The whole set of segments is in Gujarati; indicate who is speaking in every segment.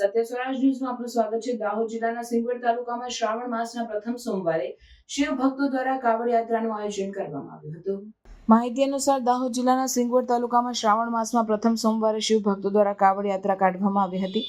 Speaker 1: સત્ય સ્વરાજ ન્યૂઝમાં આપનું સ્વાગત છે. દાહોદ જિલ્લાના સિંગવડ તાલુકામાં શ્રાવણ માસના પ્રથમ સોમવારે શિવ ભક્તો દ્વારા કાવડ યાત્રાનું આયોજન કરવામાં આવ્યું હતું. માહિતી અનુસાર દાહોદ જિલ્લાના સિંગવડ તાલુકામાં શ્રાવણ માસમાં પ્રથમ સોમવારે શિવ ભક્તો દ્વારા કાવડ યાત્રા કાઢવામાં આવી હતી.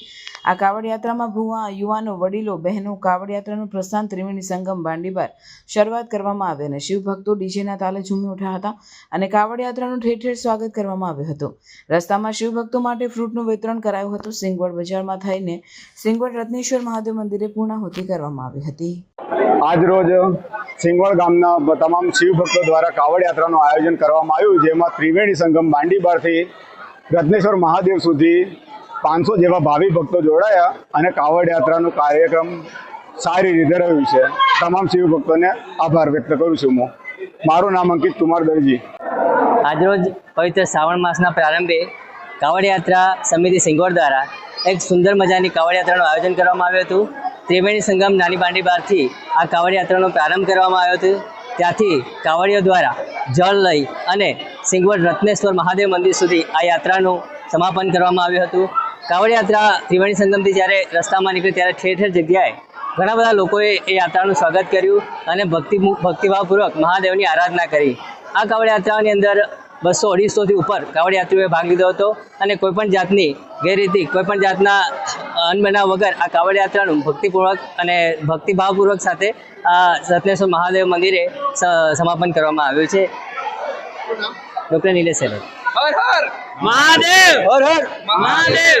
Speaker 1: આ કાવડ યાત્રામાં ભુવા, યુવાનો, વડીલો, બહેનો કાવડ યાત્રાનું પ્રસ્થાન, ત્રિવેણી સંગમ, બાંડીબાર શરૂઆત કરવામાં આવી અને શિવ ભક્તો ડીજેના તાલે ઝૂમી ઉઠ્યા હતા અને કાવડ યાત્રાનું ઠેર ઠેર સ્વાગત કરવામાં આવ્યું હતું. રસ્તામાં શિવ ભક્તો માટે ફ્રૂટનું વિતરણ કરાયું હતું. સિંગવડ બજારમાં થઈને સિંગવડ રત્નેશ્વર મહાદેવ મંદિરે પૂર્ણાહુતિ કરવામાં આવી હતી.
Speaker 2: આજ રોજ સિંગવડ ગામના તમામ શિવ ભક્તો દ્વારા કાવડ યાત્રાનું આયોજન કરવામાં આવ્યું, જેમાં ત્રિવેણી સંગમ બાંડીબારથી રત્નેશ્વર મહાદેવ સુધી પાંચસો જેવા ભાવિ ભક્તો જોડાયા અને કાવડ યાત્રાનું કાર્યક્રમ સારી રીતે રહ્યું છે. તમામ શિવ ભક્તોને આભાર વ્યક્ત કરું છું હું. મારું નામ અંકિત કુમાર દરજી.
Speaker 3: આજરોજ પવિત્ર શ્રાવણ માસના પ્રારંભે કાવડ યાત્રા સમિતિ સિંગોર દ્વારા એક સુંદર મજાની કાવડ યાત્રાનું આયોજન કરવામાં આવ્યું હતું. ત્રિવેણી સંગમ નાની બાંડી બારથી આ કાવડ યાત્રાનો પ્રારંભ કરવામાં આવ્યો હતો. ત્યાંથી કાવડીઓ દ્વારા જળ લઈ અને સિંગવડ રત્નેશ્વર મહાદેવ મંદિર સુધી આ યાત્રાનું સમાપન કરવામાં આવ્યું હતું. કાવડ યાત્રા ત્રિવેણી સંગમથી જ્યારે રસ્તામાં નીકળી ત્યારે ઠેર ઠેર જગ્યાએ ઘણા બધા લોકોએ એ યાત્રાનું સ્વાગત કર્યું અને ભક્તિ ભક્તિભાવપૂર્વક મહાદેવની આરાધના કરી. આ કાવડ યાત્રાની અંદર બસો અઢીસોથી ઉપર કાવડ યાત્રીઓએ ભાગ લીધો હતો અને કોઈપણ જાતની ગેરરીતિ કોઈપણ જાતના અનબનાવ વગર આ કાવડ યાત્રાનું ભક્તિપૂર્વક અને ભક્તિભાવપૂર્વક સાથે આ રત્નેશ્વર મહાદેવ મંદિરે સમાપન કરવામાં આવ્યું છે. ડોક્ટર નિલેશ સેલર મહાદેવ! હર હર! મહાદેવ!